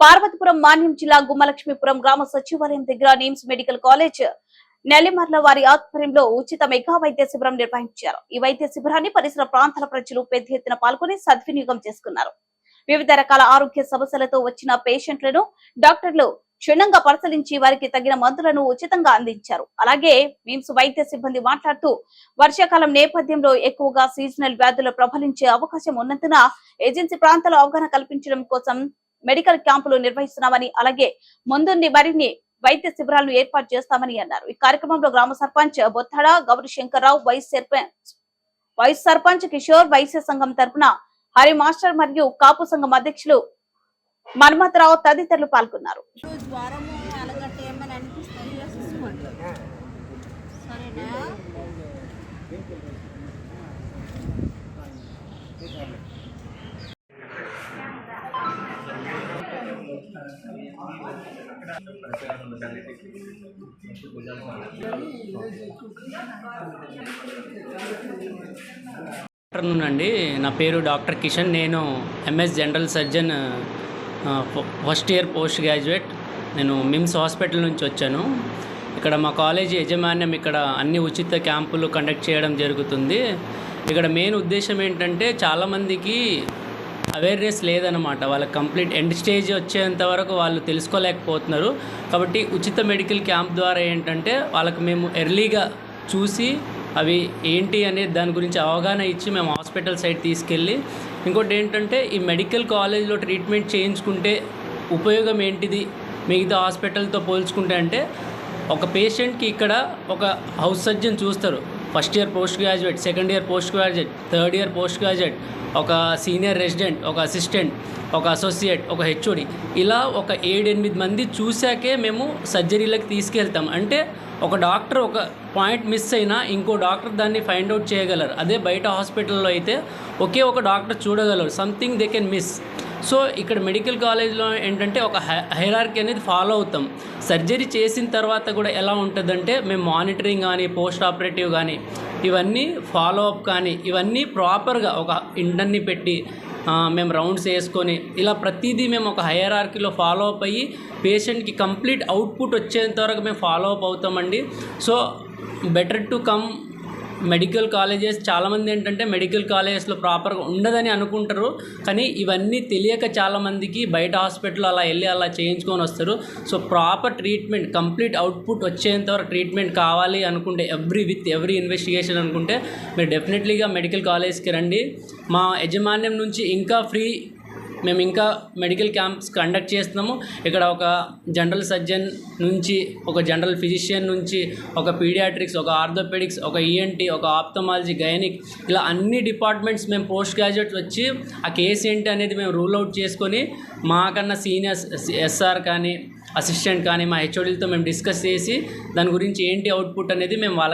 పార్వతీపురం మాన్యం జిల్లా గుమ్మలక్ష్మీపురం గ్రామ సచివాలయం దగ్గర నిమ్స్ మెడికల్ కాలేజ్ నెల్లిమర్ల వారి ఆధ్వర్యంలో ఉచిత మెగా వైద్య శిబిరం నిర్వహించారు. ఈ వైద్య శిబిరాన్ని పరిసర ప్రాంతాల ప్రజలు పెద్ద ఎత్తున పాల్గొని సద్వినియోగం చేసుకున్నారు. వివిధ రకాల ఆరోగ్య సమస్యలతో వచ్చిన పేషెంట్లను డాక్టర్లు క్షుణ్ణంగా పరిశీలించి వారికి తగిన మందులను ఉచితంగా అందించారు. అలాగే మిమ్స్ వైద్య సిబ్బంది మాట్లాడుతూ వర్షాకాలం నేపథ్యంలో ఎక్కువగా సీజనల్ వ్యాధులు ప్రబలించే అవకాశం ఉన్నందున ఏజెన్సీ ప్రాంతాల అవగాహన కల్పించడం కోసం మెడికల్ క్యాంపులు నిర్వహిస్తున్నామని అలాగే ముందుండి మరిన్ని వైద్య శిబిరాలను ఏర్పాటు చేస్తామని అన్నారు. ఈ కార్యక్రమంలో గ్రామ సర్పంచ్ బొత్తడ గౌరి శంకర్రావు వైస్ సర్పంచ్ వైస్ సర్పంచ్ కిషోర్ వైశ్య సంఘం తరపున హరి మాస్టర్ మరియు కాపు సంఘం అధ్యక్షులు మన్మథరావు తదితరులు పాల్గొన్నారు. సరేనా? ఆఫ్టర్నూన్ అండి నా పేరు డాక్టర్ కిషన్. నేను MS general surgeon first year post graduate. నేను మిమ్స్ హాస్పిటల్ నుంచి వచ్చాను. ఇక్కడ మా కాలేజీ యజమాన్యం ఇక్కడ అన్ని ఉచిత క్యాంపులు కండక్ట్ చేయడం జరుగుతుంది. ఇక్కడ మెయిన్ ఉద్దేశం ఏంటంటే చాలామందికి అవేర్నెస్ లేదనమాట వాళ్ళకి కంప్లీట్ ఎండ్ స్టేజ్ వచ్చేంత వరకు వాళ్ళు తెలుసుకోలేకపోతున్నారు. కాబట్టి ఉచిత మెడికల్ క్యాంప్ ద్వారా ఏంటంటే వాళ్ళకి మేము ఎర్లీగా చూసి అవి ఏంటి అనేది దాని గురించి అవగాహన ఇచ్చి మేము హాస్పిటల్ సైడ్ తీసుకెళ్ళి ఇంకోటి ఏంటంటే ఈ మెడికల్ కాలేజ్లో ట్రీట్మెంట్ చేయించుకుంటే ఉపయోగం ఏంటిది? మిగతా హాస్పిటల్తో పోల్చుకుంటే అంటే ఒక పేషెంట్కి ఇక్కడ ఒక హౌస్ సర్జన్ చూస్తారు. First year post graduate second year post graduate third year post graduate ఒక సీనియర్ రెసిడెంట్ ఒక అసిస్టెంట్ ఒక అసోసియేట్ ఒక హెచ్ఓడి. ఇలా ఒక ఏడెనిమిది మంది చూశాకే మేము సర్జరీలకు తీసుకెళ్తాం. అంటే ఒక డాక్టర్ ఒక పాయింట్ మిస్ అయినా ఇంకో డాక్టర్ దాన్ని ఫైండ్ అవుట్ చేయగలరు. అదే బయట హాస్పిటల్లో అయితే ఒకే ఒక డాక్టర్ చూడగలరు. Something they can miss. So ఇక్కడ మెడికల్ కాలేజ్లో ఏంటంటే ఒక హైరార్కీ అనేది ఫాలో అవుతాం. సర్జరీ చేసిన తర్వాత కూడా ఎలా ఉంటుందంటే మేము మానిటరింగ్ కానీ పోస్ట్ ఆపరేటివ్ కానీ ఇవన్నీ ఫాలో అప్ కానీ ఇవన్నీ ప్రాపర్గా ఒక ఇంటర్ని పెట్టి మేము రౌండ్స్ వేసుకొని ఇలా ప్రతిదీ మేము ఒక హైయరార్కీలో ఫాలో అప్ అయ్యి పేషెంట్కి కంప్లీట్ అవుట్పుట్ వచ్చేంత వరకు మేము follow up అవుతామండి. So better to come medical colleges చాలామంది ఏంటంటే మెడికల్ కాలేజెస్లో ప్రాపర్గా ఉండదని అనుకుంటారు. కానీ ఇవన్నీ తెలియక చాలామందికి బయట హాస్పిటల్ అలా వెళ్ళి అలా చేయించుకొని వస్తారు. So proper treatment complete output వచ్చేంత వరకు ట్రీట్మెంట్ కావాలి అనుకుంటే ఎవ్రీ విత్ ఎవ్రీ ఇన్వెస్టిగేషన్ అనుకుంటే మీరు డెఫినెట్లీగా మెడికల్ కాలేజ్కి రండి. మా యజమాన్యం నుంచి ఇంకా ఫ్రీ మేము ఇంకా మెడికల్ క్యాంప్స్ కండక్ట్ చేస్తున్నాము. ఇక్కడ ఒక జనరల్ సర్జన్ నుంచి ఒక జనరల్ ఫిజిషియన్ నుంచి ఒక పీడియాట్రిక్స్ ఒక ఆర్థోపెడిక్స్ ఒక ఈఎన్టీ ఒక ఆప్థమాలజీ గైనిక్ ఇలా అన్ని డిపార్ట్మెంట్స్ మేము పోస్ట్ గ్రాడ్యుయేట్స్ వచ్చి ఆ కేసు ఏంటి అనేది మేము రూల్ అవుట్ చేసుకొని మాకన్నా సీనియర్స్ ఎస్ఆర్ కానీ అసిస్టెంట్ కానీ మా హెచ్ఓడీలతో మేము డిస్కస్ చేసి దాని గురించి ఏంటి అవుట్పుట్ అనేది మేము వాళ్ళకి